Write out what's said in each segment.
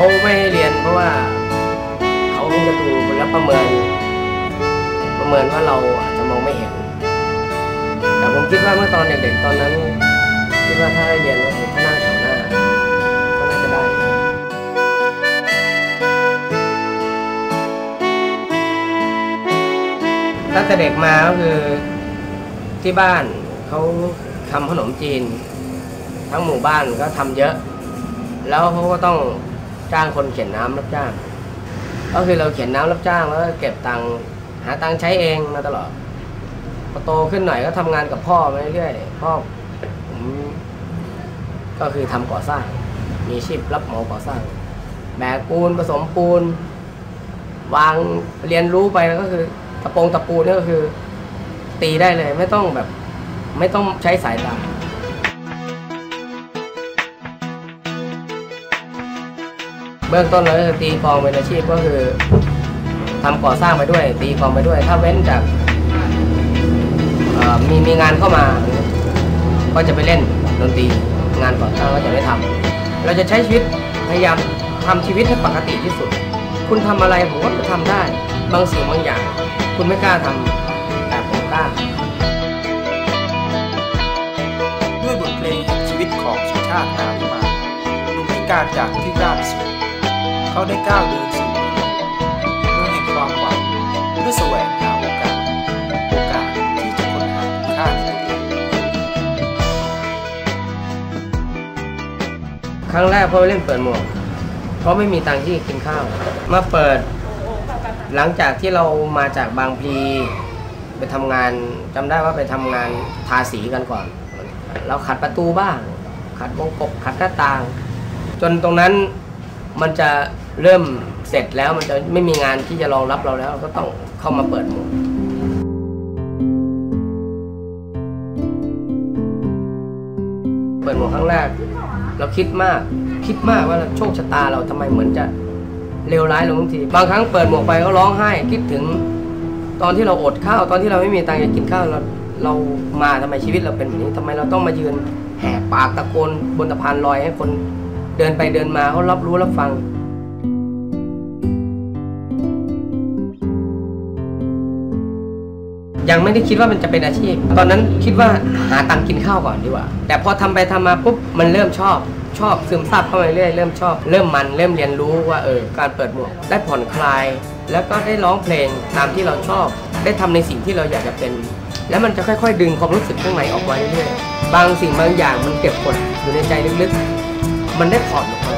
เขาไม่ให้เรียนเพราะว่าเขาคงจะดูแล้วประเมิน ประเมินว่าเราอาจจะมองไม่เห็น แต่ผมคิดว่าเมื่อตอนเด็กๆตอนนั้นคิดว่าถ้าเรียนก็คงถ้านั่งแถวหน้าก็น่าจะได้ตั้งแต่เด็กมาก็คือที่บ้านเขาทำขนมจีน ทั้งหมู่บ้านก็ทำเยอะ แล้วเขาก็ต้อง จ้างคนเข็นน้ำรับจ้าง ก็คือเราเข็นน้ำรับจ้างแล้วก็เก็บตังค์หาตังค์ใช้เองมาตลอดพอโตขึ้นหน่อยก็ทำงานกับพ่อมาเรื่อยๆพ่อผมก็คือทำก่อสร้าง มีชีพรับเหมาก่อสร้าง แบกปูนผสมปูน วางเรียนรู้ไปแล้วก็คือตะปงตะปูนี่ก็คือ ตีได้เลย ไม่ต้องแบบ ไม่ต้องใช้สายตา เบื้องต้นเลยตีกองเป็นอาชีพก็คือทำก่อสร้างไปด้วย ตีกองไปด้วย ถ้าเว้นจากมีมีงานเข้ามา ก็จะไปเล่นดนตรีงานก่อสร้างก็จะไม่ทำเราจะใช้ชีวิตพยายามทำชีวิตให้ปกติที่สุด คุณทำอะไรผมก็จะทำได้ บางสิ่งบางอย่าง คุณไม่กล้าทำแต่ผมกล้าด้วยบทเพลงชีวิตของสุชาตินาวิมานหนุ่มพิการจากที่ราบสูง เขาได้ก้าวเดินสู่เมืองเมืองแห่งความหวังเพื่อแสวงหาโอกาส โอกาสที่จะค้นหาคุณค่าในตัวเองครั้งแรกพอไปเล่นเปิดหมวกเพราะไม่มีตังค์ที่กินข้าว มาเปิด หลังจากที่เรามาจากบางพลีไปทำงานจำได้ว่าไปทำงานทาสีกันก่อน เราขัดประตูบ้าง ขัดวงกบขัดหน้าต่าง จนตรงนั้นมันจะ เริ่มเสร็จแล้วมันจะไม่มีงานที่จะรองรับเราแล้วก็ต้องเข้ามาเปิดหมวกเปิดหมวกครั้งแรกเราคิดมากคิดมากว่าโชคชะตาเราทำไมเหมือนจะเลวร้ายลงทุกทีบางครั้งเปิดหมวกไปก็ร้องไห้ คิดถึง ตอนที่เราอดข้าวตอนที่เราไม่มีตังค์จะกินข้าวเราเรามาทำไมชีวิตเราเป็นแบบนี้ทำไมเราต้องมายืนแหกปากตะโกนบนสะพานลอยให้คนเดินไปเดินมาเขารับรู้รับฟัง ยังไม่ได้คิดว่ามันจะเป็นอาชีพ ตอนนั้นคิดว่าหาตังค์กินข้าวก่อนดีกว่า แต่พอทำไปทำมาปุ๊บมันเริ่มชอบชอบซึมซับเข้ามาเรื่อยเริ่มชอบ เริ่มมันเริ่มเรียนรู้ว่าเออการเปิดหมวกได้ผ่อนคลาย แล้วก็ได้ร้องเพลงตามที่เราชอบ ได้ทำในสิ่งที่เราอยากจะเป็น แล้วมันจะค่อย ๆ ดึงความรู้สึกข้างในออกมาเรื่อยๆบางสิ่งบางอย่างมันเก็บกดอยู่ในใจลึกๆ มันได้ผ่อนออกมา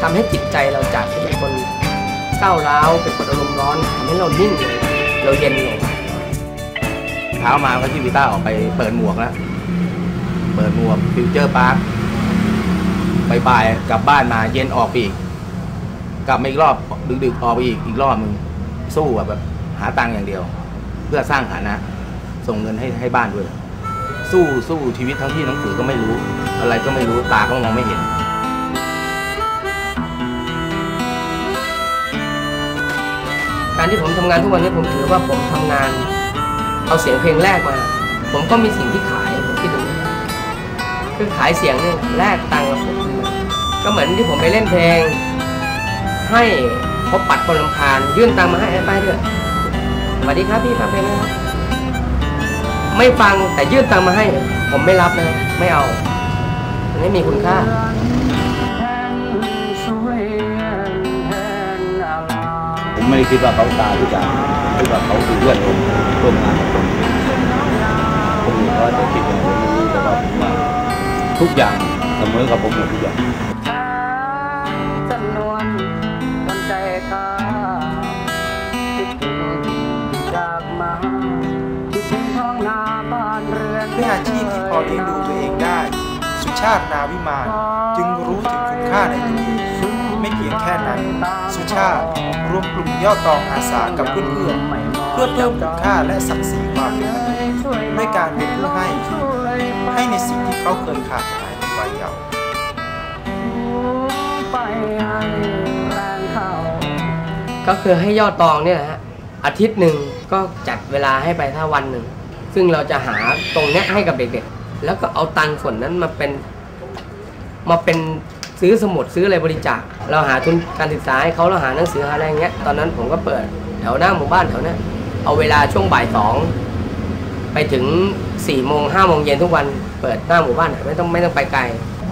ทำให้จิตใจเราจากที่เป็นคนก้าร้าวเป็นคนอารมณ์ร้อนทำให้เรานิ่งลงเราเย็นลง เช้ามาก็ที่วิต้าออกไปเปิดหมวกแล้วเปิดหมวกฟิวเจอร์พาร์คบ่ายๆกลับบ้านมาเย็นออกอีก กลับมาอีกรอบดึกๆออกไปอีกอีกรอบมึงสู้แบบหาตังค์อย่างเดียว เพื่อสร้างฐานะ ส่งเงินให้ให้บ้านด้วย สู้สู้ชีวิตทั้งที่หนังสือก็ไม่รู้ อะไรก็ไม่รู้ตาก็มองไม่เห็นการที่ผมทำงานทุกวันนี้ผมถือว่าผมทำงาน เอาเสียงเพลงแรกมา ผมก็มีสิ่งที่ขาย ผมคิดดูนะคือขายเสียงนี่แลกตังค์กับผมก็เหมือนที่ผมไปเล่นเพลง ให้เขาปัดคนลำคาญ ยื่นตังค์มาให้ไป้ายด้วยสวัสดีครับพี่ฟังเพลงนะครับไม่ฟังแต่ยื่นตังค์มาให้ ผมไม่รับนะ ไม่เอาไม่มีคุณค่าผมไม่ได้คิดว่าเขาตายหรือจะคิดว่าเขาคือเพื่อนผมร่วมงานกับผมา คิดอย่างไรไม่รู้แต่ว่าผมว่าทุกอย่างเสมอกับผมหมดทุกอย่างจำนวนคนใจข้าคิดถึงจากมาคิดถึงท้องนาบ้านเรือนด้วยอาชีพที่พอเลี้ยงดูตัวเองได้ สุชาตินาวิมานจึงรู้ถึงคุณค่าในตัวเองไม่เพียงแค่นั้น สุชาติรวมกลุ่มยอดตองอาสากับเพื่อนๆเพื่อเพิ่มคุณค่าและศักดิ์ศรีความเป็นมนุษย์ ด้วยการเป็นผู้ให้ ให้ในสิ่งที่เขาเคยขาดหายในวัยเยาว์ก็คือให้ยอดตองเนี่ยนะฮะอาทิตย์หนึ่งก็จัดเวลาให้ไปถ้าวันหนึ่ง ซึ่งเราจะหาตรงเนี้ยให้กับเด็กๆ แล้วก็เอาตังส่วนนั้นมาเป็นมาเป็นซื้อสมุดซื้ออะไรบริจาค เราหาทุนการศึกษาให้เขาเราหาหนังสือหาอะไรเงี้ย ตอนนั้นผมก็เปิดแถวหน้าหมู่บ้านแถวเนี้ยเอาเวลาช่วงบ่ายสอง ไปถึงสี่โมงห้าโมงเย็นทุกวันเปิดหน้าหมู่บ้านไม่ต้องไม่ต้องไปไกล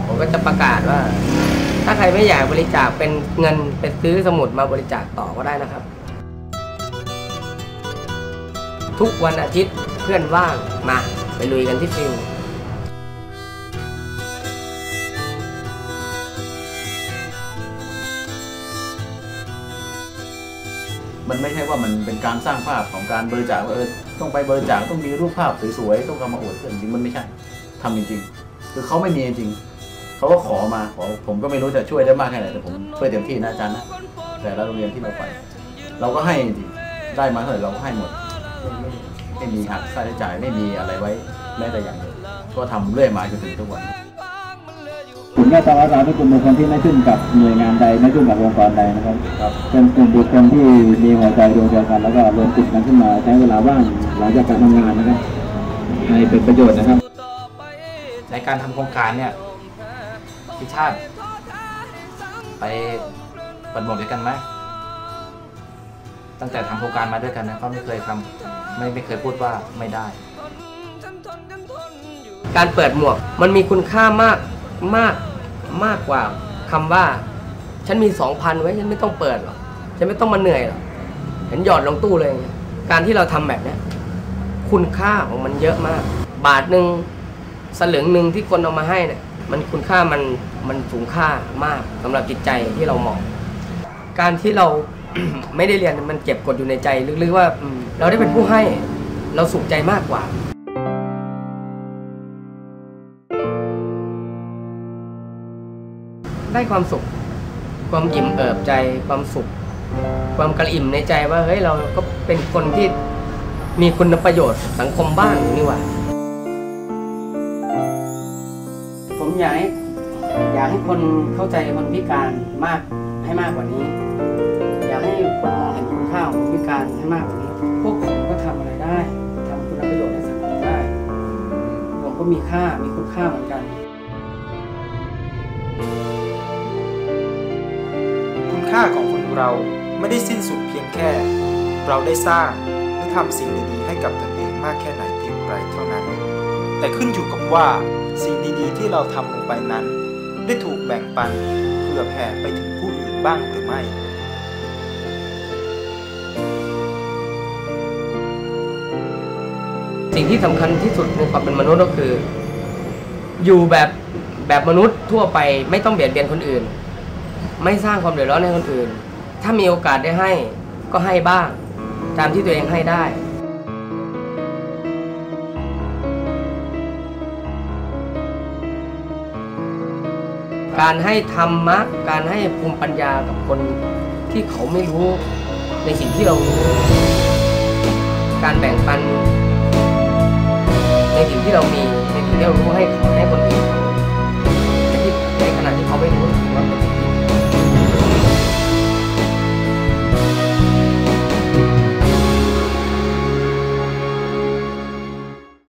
ผมก็จะประกาศว่า ถ้าใครไม่อยากบริจาคเป็นเงินไปซื้อสมุดมาบริจาคต่อก็ได้นะครับ ทุกวันอาทิตย์เพื่อนว่างมาไปลุยกันที่ฟิลมันไม่ใช่ว่ามันเป็นการสร้างภาพของการบริจาคว่าเออ ต้องไปบริจาคต้องมีรูปภาพสวยๆต้องเอามาอวดเพื่อนจริงๆมันไม่ใช่ทำจริงๆคือเขาไม่มีจริงๆเขาก็ขอมาขอผมก็ไม่รู้จะช่วยได้มากแค่ไหนแต่ผมช่วยเต็มที่นะอาจารย์นะแต่ละโรงเรียนที่เราไป เราก็ให้จริงๆได้มาเท่าไหร่เราก็ให้หมดไม่ไม่ไม่มีหักค่าใช้จ่ายไม่มีอะไรไว้แม้แต่อย่างเดียวก็ทำเรื่อยมาจนถึงทุกวันกลุ่มแม่ตองอาสาเป็นกลุ่มบุคคลที่ไม่ขึ้นกับหน่วยงานใดไม่ขึ้นกับองค์กรใดนะครับครับ เป็นกลุ่มบุคคลที่มีหัวใจดวงเดียวกันแล้วก็รวมกลุ่มกันขึ้นมาใช้เวลาว่าง หลังจากการทำงานนะครับในเป็นประโยชน์นะครับ ในการทำโครงการเนี่ยพี่ชาติ ไปเปิดหมวกด้วยกันไหมตั้งแต่ทำโครงการมาด้วยกันนะก็ไม่เคยทำไม่ไม่เคยพูดว่าไม่ได้ การเปิดหมวกมันมีคุณค่ามากมากมากกว่าคำว่า ฉันมีสองพันไว้ฉันไม่ต้องเปิดหรอกฉันไม่ต้องมาเหนื่อยหรอกเห็นหยอดลงตู้เลยอย่างเงี้ยการที่เราทำแบบเนี้ย คุณค่าของมันเยอะมาก บาทหนึ่งสลึงหนึ่งที่คนเอามาให้เนี่ยมันคุณค่ามันมันสูงค่ามากสำหรับจิตใจที่เรามอง การที่เรา ไม่ได้เรียนมันเก็บกดอยู่ในใจลึกๆว่าเราได้เป็นผู้ให้เราสุขใจมากกว่าได้ความสุข ความอิ่มเอิบใจ ความสุข ความกระอิ่มในใจว่าเฮ้ยเราก็เป็นคนที่ มีคุณประโยชน์สังคมบ้างนี่หว่า ผมอยากให้อยากให้คนเข้าใจคนพิการมากให้มากกว่านี้ อยากให้คนมองเห็นคุณค่าของคนพิการให้มากกว่านี้ พวกผมก็ทำอะไรได้ทำคุณประโยชน์ให้สังคมได้ ผมก็มีค่ามีคุณค่าเหมือนกัน คุณค่าของคนเราไม่ได้สิ้นสุดเพียงแค่ เราได้สร้างหรือ ทำสิ่งดีๆให้กับตนเองมากแค่ไหนเพียงไรเท่านั้น แต่ขึ้นอยู่กับว่าสิ่งดีๆ ที่เราทำลงไปนั้น ได้ถูกแบ่งปันเพื่อแผ่ไปถึงผู้อื่นบ้างหรือไม่สิ่งที่สำคัญที่สุดในความเป็นมนุษย์ก็คือ อยู่แบบแบบมนุษย์ทั่วไปไม่ต้องเบียดเบียนคนอื่น ไม่สร้างความเดือดร้อนให้คนอื่น ถ้ามีโอกาสได้ให้ก็ให้บ้าง ตามที่ตัวเองให้ได้การให้ธรรมะ การให้ภูมิปัญญากับคนที่เขาไม่รู้ในสิ่งที่เรารู้ การแบ่งปันในสิ่งที่เรามีในสิ่งที่เรารู้ให้เขาให้คนอื่น